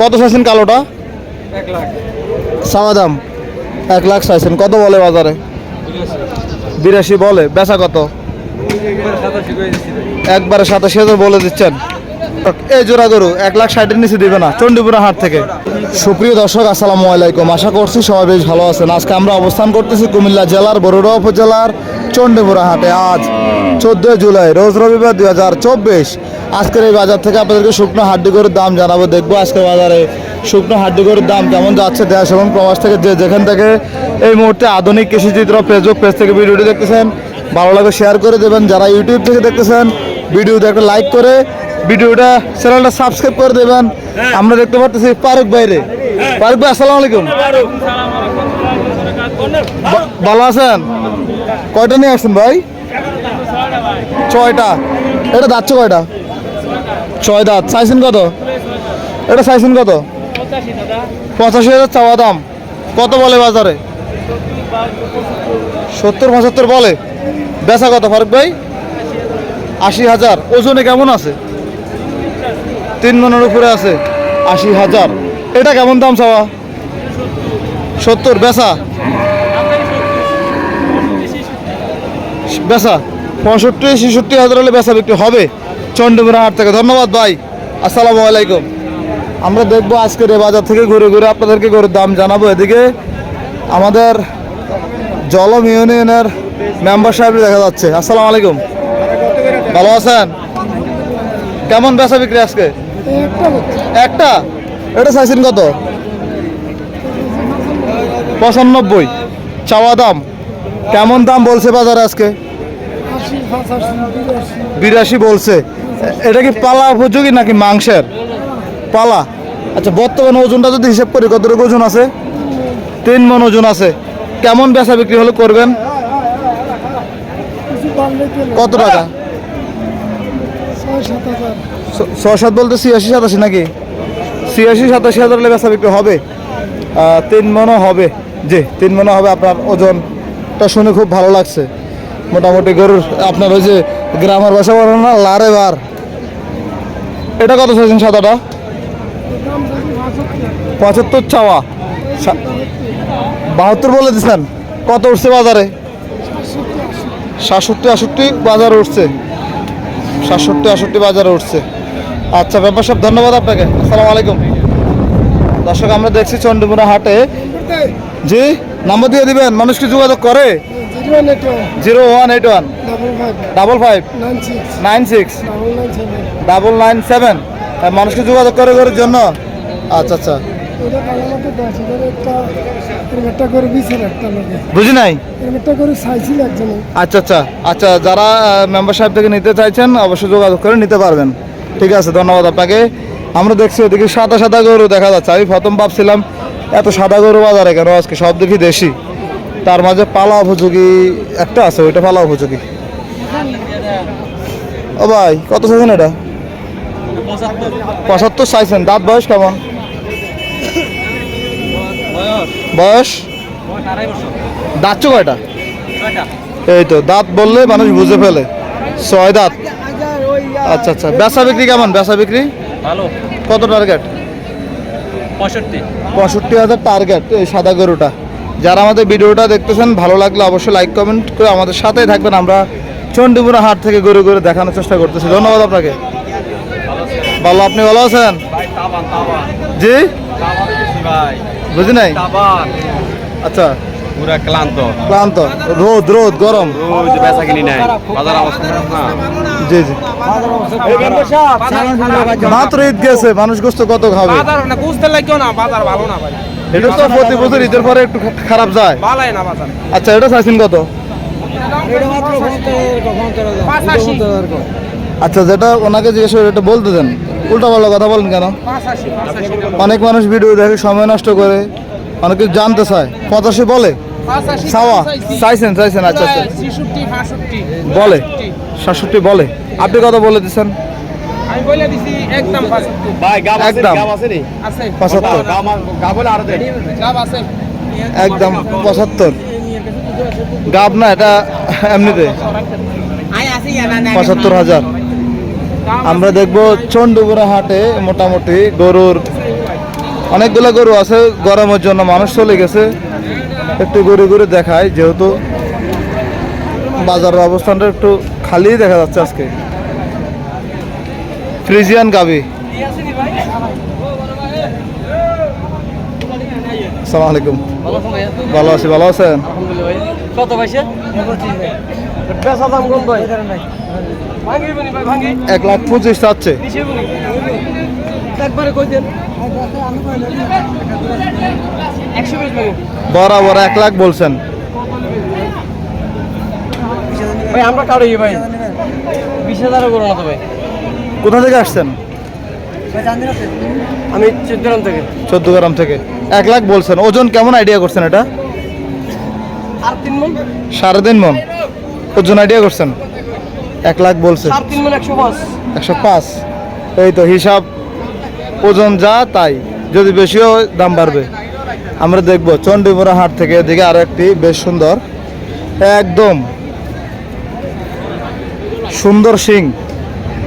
কত চাইছেন কালোটা? এক লাখ দাম এক লাখ চাইছেন। কত বলে বাজারে? বিরাশি বলে। বেচা কত? একবারে সাতাশি হাজার বলে দিচ্ছেন। এই জোড়া গরু, এক লাখ ষাটের নিচে দিবে না চণ্ডীপুরা হাট থেকে। সুপ্রিয় দর্শক, আসসালামু আলাইকুম। আশা করছি সবাই বেশ ভালো আছেন। আজকে আমরা অবস্থান করতেছি কুমিল্লা জেলার বরুড়া উপজেলার চণ্ডীপুরা হাটে। আজ চোদ্দোই জুলাই, রোজ রবিবার দুই হাজার চব্বিশ। আজকের এই বাজার থেকে আপনাদেরকে শুকনো হাড্ডি গরুর দাম জানাব। দেখব আজকের বাজারে শুকনো হাড্ডি গরুর দাম কেমন যাচ্ছে দেশ এবং প্রবাস থেকে। যে যেখান থেকে এই মুহূর্তে আধুনিক কৃষিচিত্র ফেসবুক পেজ থেকে ভিডিওটি দেখতেছেন, ভালো লাগে শেয়ার করে দেবেন। যারা ইউটিউব থেকে দেখতেছেন, ভিডিওতে একটা লাইক করে ভিডিওটা চ্যানেলটা সাবস্ক্রাইব করে দেবেন। আমরা দেখতে পাচ্ছি পারুক বাইরে পারুক ভাই আসসালামু আলাইকুম। ভালো আছেন? কয়টা নিয়ে আসছেন ভাই? ছয়টা। এটা দাচ্ছে কয়টা? ছয় দাঁত। চাইছেন কত? এটা চাইছেন কত? পঁচাশি হাজার চাওয়া দাম। কত বলে বাজারে? সত্তর পঁচাত্তর বলে। বেচা কত ফারুক ভাই? আশি হাজার। ওজনে কেমন আছে? তিন মনের উপরে আছে আশি হাজার। এটা কেমন দাম চাওয়া? সত্তর, বেচা? বেচা? পঁয়ষট্টি, ছেষট্টি হাজার হলে বেচা বিক্রি হবে। চন্ডীপুরা হাট থেকে। ধন্যবাদ ভাই। আসসালামু আলাইকুম। আমরা দেখব আজকের এই বাজার থেকে ঘুরে ঘুরে আপনাদেরকে গরুর দাম জানাব এদিকে। আমাদের জলম ইউনিয়নের মেম্বার সাহেব দেখা যাচ্ছে। আসসালামু আলাইকুম। ভালো আছেন? কেমন বেচা বিক্রি আজকে? একটা এটা চাইছেন কত? পঁচানব্বই। চাওয়া দাম? কেমন দাম বলছে বাজারে আজকে? বিরাশি। বলছে। এটা কি পালা উপযোগী নাকি মাংসের? পালা। আচ্ছা বর্তমানে ওজনটা যদি হিসেব করি কতটুকু ওজন আছে? তিন মন ওজন আছে। কেমন বেচা বিক্রি হলে করবেন? কত টাকা? ছয় সাত বলতে ছিয়াশি, সাতাশি নাকি? ছিয়াশি, সাতাশি হাজার হলে বেচা বিক্রি হবে। তিন মনও হবে। জি, তিন মনও হবে আপনার ওজনটা শুনে খুব ভালো লাগছে। মোটামুটি গরুর আপনার ওই যে গ্রামের বাসা বলো না, লারে বার। এটা কত চাইছেন সাদাটা? পঁচাত্তর চাওয়া। বাহাত্তর বলে দিচ্ছেন কত উঠছে বাজারে? সাতষট্টি আষট্টি বাজারে উঠছে। সাতষট্টি আষট্টি বাজারে উঠছে। আচ্ছা ব্যাপার সব ধন্যবাদ আপনাকে। আসসালামু আলাইকুম। দর্শক, আমরা দেখছি চন্ডীমুড়া হাটে। জি, নাম্বার দিয়ে দিবেন, মানুষ কি যোগাযোগ করে? Zero one eight one. Double five. Nine six. Double nine seven. মানুষকে যোগাযোগ করে করার জন্য? আচ্ছা আচ্ছা। বুঝি নাই? আচ্ছা আচ্ছা। আচ্ছা যারা মেম্বার সাহেব থেকে নিতে চাইছেন, অবশ্যই যোগাযোগ করে নিতে পারবেন। ঠিক আছে ধন্যবাদ আপনাকে। আমরা দেখছি ওদিকে সাদা সাদা গরু দেখা যাচ্ছে। আমি প্রথম ভাবছিলাম এত সাদা গরু বাজারে কেন? আজকে সব দেখি দেশি। তার মাঝে পালা উপযোগী একটা আছে ওইটা পালা উপযোগী। ও ভাই কত চাইছেন এটা? পঁচাত্তর চাইছেন। দাঁত বয়স কেমন? বয়স? দাঁত দাঁতছো কয়টা এই তো দাঁত বললে মানুষ বুঝে ফেলে। ছয় দাঁত। আচ্ছা আচ্ছা। বেচা বিক্রি কেমন? বেচা বিক্রি? ভালো। কত টার্গেট পঁয়ষট্টি। পঁয়ষট্টি হাজার টার্গেট এই সাদা গরুটা। যারা আমাদের ভিডিওটা দেখতেছেন ভালো লাগলে অবশ্যই লাইক কমেন্ট করে আমাদের সাথেই থাকবেন। আমরা চণ্ডীপুরা হাট থেকে গরু গরু দেখানোর চেষ্টা করতেছি। ধন্যবাদ আপনাকে। ভালো আপনি ভালো আছেন? জি? বুঝি নাই? আচ্ছা। পুরা ক্লান্ত। ক্লান্ত। রোদ রোদ গরম। যে বেচা কিনি নাই। বাজার অবস্থা না। জি জি। মাত্র ঈদ গেছে মানুষ গোস্ত কত খাবে? এটা তো প্রতি বছর ঈদের পরে একটু খারাপ যায়। আচ্ছা এটা চাইছেন কত? আচ্ছা যেটা ওনাকে জিজ্ঞেস করে এটা বলতে দেন উল্টা পাল্টা কথা বলেন কেন? অনেক মানুষ ভিডিও দেখে সময় নষ্ট করে অনেকে জানতে চায়। পঁচাশি বলে? সাওয়া? চাইছেন চাইছেন আচ্ছা আচ্ছা। বলে? সাতষট্টি বলে? আপনি কত বলে দিচ্ছেন আমি বলে দিছি একদম পাঁচাত্তর। ভাই গাব আছে গাব আছে নি? আছে। পঁচাত্তর। গাব বলে আর দেন লাভ আছে। একদম পঁচাত্তর। গাব না এটা এমনিতে। পঁচাত্তর হাজার। আমরা দেখব চন্ডুপুরা হাটে মোটামুটি গরুর অনেকগুলো গরু আছে গরমের জন্য মানুষ চলে গেছে। একটু ঘুরে ঘুরে দেখায় যেহেতু বাজারের অবস্থানটা একটু খালি দেখা যাচ্ছে আজকে। ফ্রিজিয়ান গাবি। আসসালামু আলাইকুম। ভালো আছি ভালো আছেন? কত পয়সা? এক লাখ পঁচিশ চাচ্ছে। একবারে কই দেন? একশো বিশ বরাবর এক লাখ বলছেন। ভাই আমরা কারোই ভাই। বিশ হাজারও করো না তো ভাই। কোথা থেকে আসছেন? আমি চোদ্দাম থেকে। চোদ্দ গ্রাম থেকে। এক লাখ বলছেন। ওজন কেমন আইডিয়া করছেন এটা? সাড়ে তিন মন। ওজন আইডিয়া করছেন? এক লাখ বলছে। সাড়ে তিন মন একশো পাঁচ। এই তো হিসাব। ওজন যা তাই। যদি বেশিও দাম বাড়বে। আমরা দেখব। চণ্ডীপুরা হাট থেকে এদিকে আরও একটি বেশ সুন্দর। একদম। সুন্দর সিং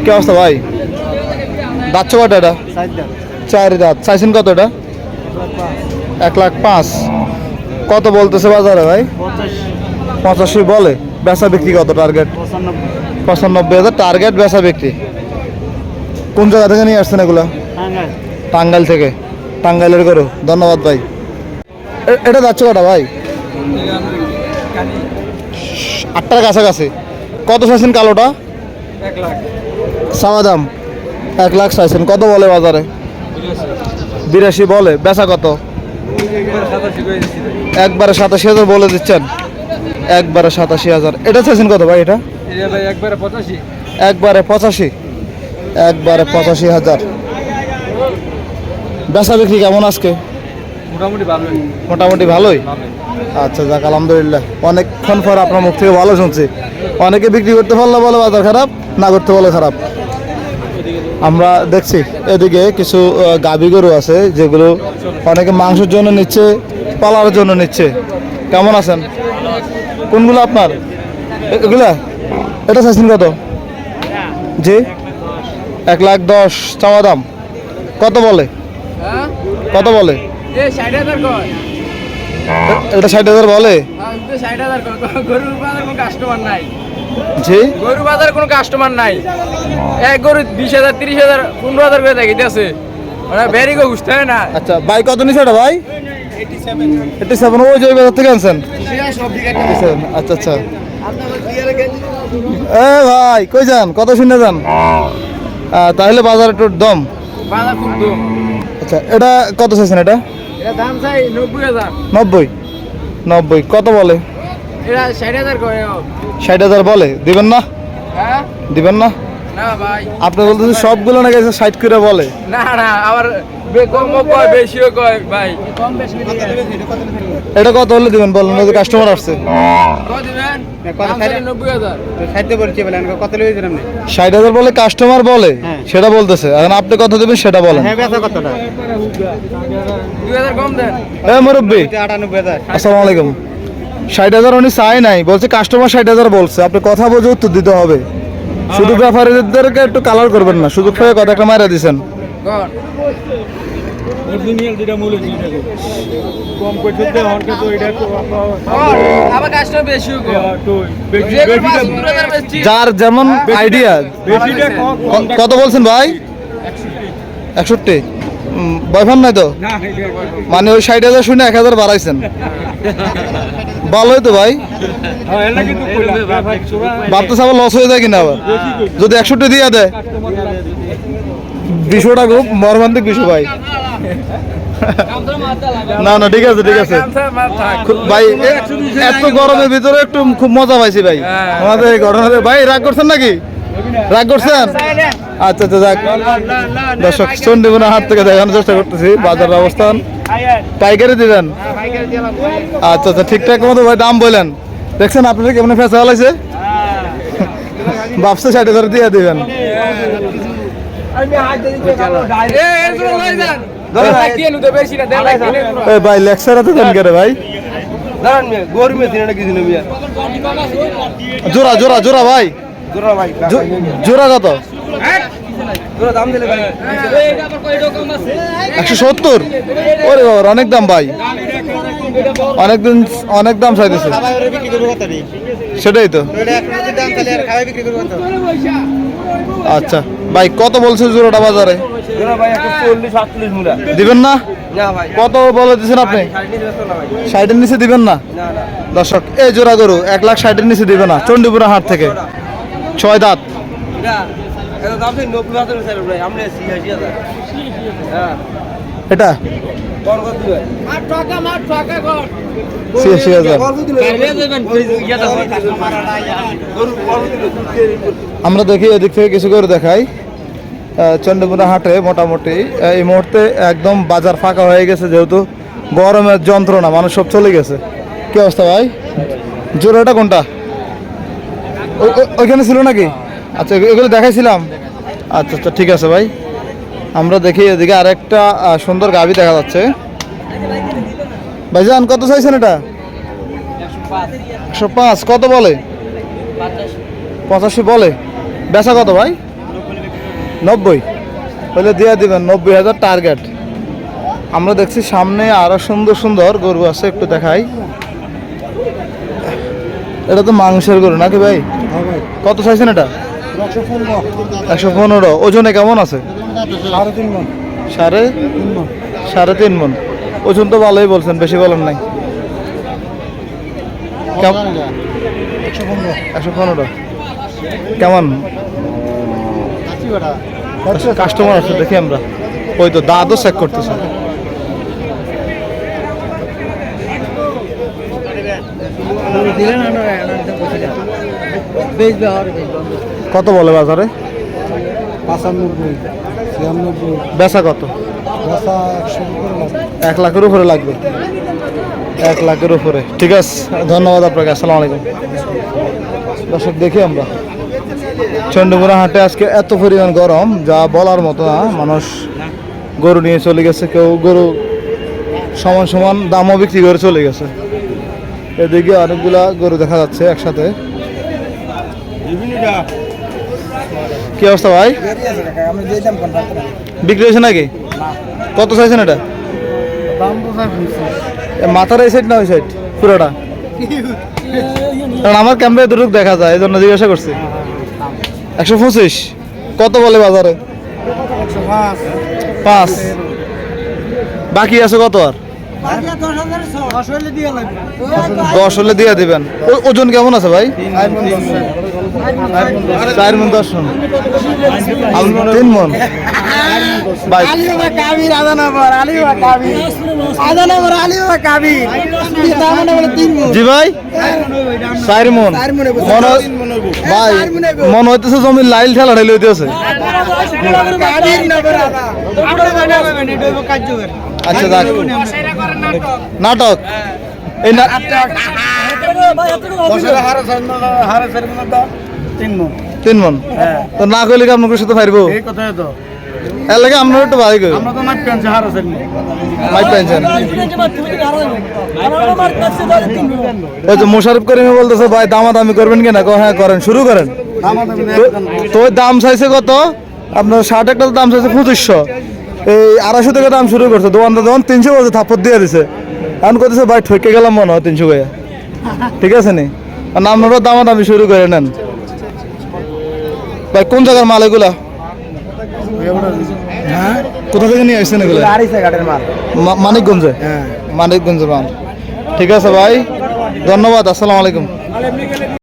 কি অবস্থা ভাই? দাঁত কটা এটা? চার দাঁত। চাইছেন কত এটা? এক লাখ পাঁচ। কত বলতেছে বাজারে ভাই? পঁচাশি বলে। বেচা বিক্রি কত টার্গেট পঁচানব্বই হাজার। টার্গেট বেচা বিক্রি। কোন জায়গা থেকে নিয়ে আসছেন এগুলো? টাঙ্গাইল থেকে। টাঙ্গাইলের গরু। ধন্যবাদ ভাই। এটা যাচ্ছে কটা ভাই? আটটার কাছাকাছি। কত চাইছেন কালোটা? চাওয়া দাম এক লাখ চাইছেন। কত বলে বাজারে? বিরাশি বলে। বেচা কত? একবারে সাতাশি হাজার বলে দিচ্ছেন। একবারে সাতাশি হাজার। এটা চাইছেন কত ভাই এটা? একবারে পঁচাশি একবারে পঁচাশি। একবারে পঁচাশি হাজার। বেচা বিক্রি কেমন আজকে? মোটামুটি ভালোই। মোটামুটি ভালোই? আচ্ছা যাক আলহামদুলিল্লাহ। অনেকক্ষণ পর আপনার মুখ থেকে ভালো শুনছি। অনেকে বিক্রি করতে পারলে বলে বাজার খারাপ। না করতে বলে খারাপ। আমরা দেখছি এদিকে কিছু গাভী গরু আছে যেগুলো অনেকে মাংসের জন্য নিচ্ছে পালার জন্য নিচ্ছে। কেমন আছেন? কোনগুলো আপনার? এগুলা? এটা চাইছেন কত? জি? এক লাখ দশ চাওয়া দাম। কত বলে? হ্যাঁ? কত বলে? এটা ষাট হাজার বলে? ষাট হাজার গরুর বাজার কোনো কাস্টমার নাই। জি? গরু বাজারে কোনো কাস্টমার নাই। এক গরু বিশ হাজার তিরিশ হাজার পনেরো হাজার করে আছে। মানে বেরি গো বুঝতে হয় না? আচ্ছা ভাই কত নিছে এটা ভাই? এইটি সেভেন ওই যে বাজার থেকে আনছেন? আচ্ছা আচ্ছা। এ ভাই কই যান? কত শুনে যান? তাহলে বাজার একটু দম। দম। আচ্ছা এটা কত চাইছেন এটা? এটা দাম চাই নব্বই হাজার। নব্বই। নব্বই। কত বলে? ষাট হাজার ষাট হাজার বলে। দিবেন না? হ্যাঁ? দিবেন না? না ভাই। আপনি বলতেছেন সবগুলো নাকি ষাট করে বলে। না না আবার কমও কয় বেশিও কয় ভাই। কম বেশি এটা কত হলে দিবেন বলেন যদি কাস্টমার আসছে। কত দিবেন? দাম চাই নব্বই হাজার। ষাট হাজার বলে কাস্টমার বলে সেটা বলতেছে। এখন আপনি কত দেবেন সেটা বলেন। দুই হাজার কম মুরব্বী। আসসালামু আলাইকুম। ষাট হাজার উনি চাই নাই বলছে কাস্টমার ষাট হাজার বলছে। আপনি কথা বুঝে উত্তর দিতে হবে। শুধু ব্যাপারীদেরকে একটু কালার করবেন না সুযোগ পেয়ে কথা একটা মারা দিছেন যার যেমন আইডিয়া কত বলছেন ভাই? একষট্টি। বয়ফান নাই তো? মানে ওই ষাট হাজার শুনে এক হাজার বাড়াইছেন। ভালোই তো ভাই। ভাবতে আবার লস হয়ে যায় কিনা আবার। যদি একষট্টি দিয়ে দেয়। বিষয়টা খুব মর্মান্তিক বিষয় ভাই। না না ঠিক আছে ঠিক আছে। খুব- ভাই এত গরমের ভিতরে একটু খুব মজা পাইছি ভাই। হ্যাঁ। আমাদের এই ঘটনাতে ভাই রাগ করছেন নাকি? রাগ করছেন? আচ্ছা আচ্ছা যাক। দর্শক চন্ডীমুনা হাট থেকে দেখানোর চেষ্টা করতেছি, বাজারের অবস্থান। পাইকারি দিবেন? আচ্ছা আচ্ছা ঠিকঠাক মতো ভাই, দাম বললেন দেখছেন আপনারা কেমন ফেসা হলাইছে বাপসে ষাট হাজার দিয়ে দিবেন। ভাই, লেকচার এত দেন কেন ভাই? জোড়া জোড়া জোড়া ভাই। জোড়া কত? একশো সত্তর? ওরে বাবা অনেক দাম ভাই। অনেক দিন অনেক দাম চাইতেছে। সেটাই তো। আচ্ছা ভাই, কত বলছে জোড়াটা বাজারে? দিবেন না? কত বলে দিচ্ছেন আপনি? ষাটের নিচে দিবেন না? দর্শক, এই জোড়া গরু এক লাখ ষাটের নিচে দিবে না চণ্ডীপুরা হাট থেকে। ছয় দাঁত। নব্বই হাজার ভাই আমরা ছিয়াশি হাজার। হ্যাঁ। এটা? ছিয়াশি হাজার। আমরা দেখি এদিক থেকে কিছু করে দেখাই। চন্দ্রপুরা হাটে মোটামুটি এই মুহূর্তে একদম বাজার ফাঁকা হয়ে গেছে যেহেতু গরমের যন্ত্রণা মানুষ সব চলে গেছে। কি অবস্থা ভাই? জোড়াটা কোনটা? ওই- ওই- ওইখানে ছিল নাকি? আচ্ছা এগুলো দেখাইছিলাম? আচ্ছা আচ্ছা ঠিক আছে ভাই। আমরা দেখি এদিকে আরেকটা সুন্দর গাভি দেখা যাচ্ছে। ভাইজান কত চাইছেন এটা? একশো পাঁচ। কত বলে? পঁচাশি বলে। বেচা কত ভাই? নব্বই। হলে দিয়ে দিবেন নব্বই হাজার টার্গেট। আমরা দেখছি সামনে আরও সুন্দর সুন্দর গরু আছে একটু দেখাই। এটা তো মাংসের গরু নাকি ভাই। কত চাইছেন এটা? একশো পনেরো ওজনে কেমন আছে সাড়ে সাড়ে তিন মন ওজন তো ভালোই বলছেন বেশি বলেন নাই একশো পনেরো কেমন কাস্টমার আছে দেখি আমরা ওই তো দাঁতও চেক করতেছে কত বলে বাজারে? পঁচানব্বই ছিয়ানব্বই। বেচা কত? এক লাখের উপরে লাগবে? এক লাখের উপরে। ঠিক আছে ধন্যবাদ আপনাকে আসসালামু আলাইকুম। দর্শক দেখি আমরা। চন্ডমুড়া হাটে আজকে এত পরিমাণ গরম যা বলার মতো না মানুষ গরু নিয়ে চলে গেছে কেউ গরু সমান সমান দামও বিক্রি করে চলে গেছে। এদিকে অনেকগুলা গরু দেখা যাচ্ছে একসাথে। কি অবস্থা ভাই? বিক্রি হয়েছে নাকি? কত চাইছেন এটা? মাথার এই সাইড না ওই সাইড পুরোটা? কারণ আমার ক্যামেরায় দুটুক দেখা যায় এই জন্য জিজ্ঞাসা করছি। একশো পঁচিশ। কত বলে বাজারে? পাঁচ। বাকি আছে কত আর? দশ হলে দিয়ে দিবেন। ওজন কেমন আছে ভাই? চার মন দশ মন। তিন মন। মানে জি ভাই। চার মন। মনে। মনে হয়- ভাই মনে হইতেছে জমির লাইল ঠেলা ঠেলে হইতেছে। আচ্ছা যাক। নাটক। এই না মনে তিন মন তো না করলে কি আপনার সাথে পারব এই কথাই তো। এর লাগে আপনার একটু ভাই গো আমরা তো না। পেনছে হারে। মাইক পাইছেন ওই যে মোশারফ করিমে বলতেছে ভাই দামাদামি করবেন কিনা হ্যাঁ করেন শুরু করেন। তো- দাম চাইছে কত? আপনার ষাট একটা দাম চাইছে পঁচিশশো। এই আড়াইশো থেকে দাম শুরু করছে। দোকানদার দোকান তিনশো বলছে থাপ্পর দিয়ে দিছে। এখন করতেছে ভাই ঠকে গেলাম মনে হয় তিনশো করে ঠিক আছে নি? আর আপনারও দামাদামি শুরু করে নেন। ভাই কোন জায়গার মাল এগুলা? হ্যাঁ? কোথা থেকে নিয়ে আসছেন এগুলো? মানিকগঞ্জে? মানিকগঞ্জের মানিকগঞ্জে মাল। ঠিক আছে ভাই ধন্যবাদ আসসালামু আলাইকুম।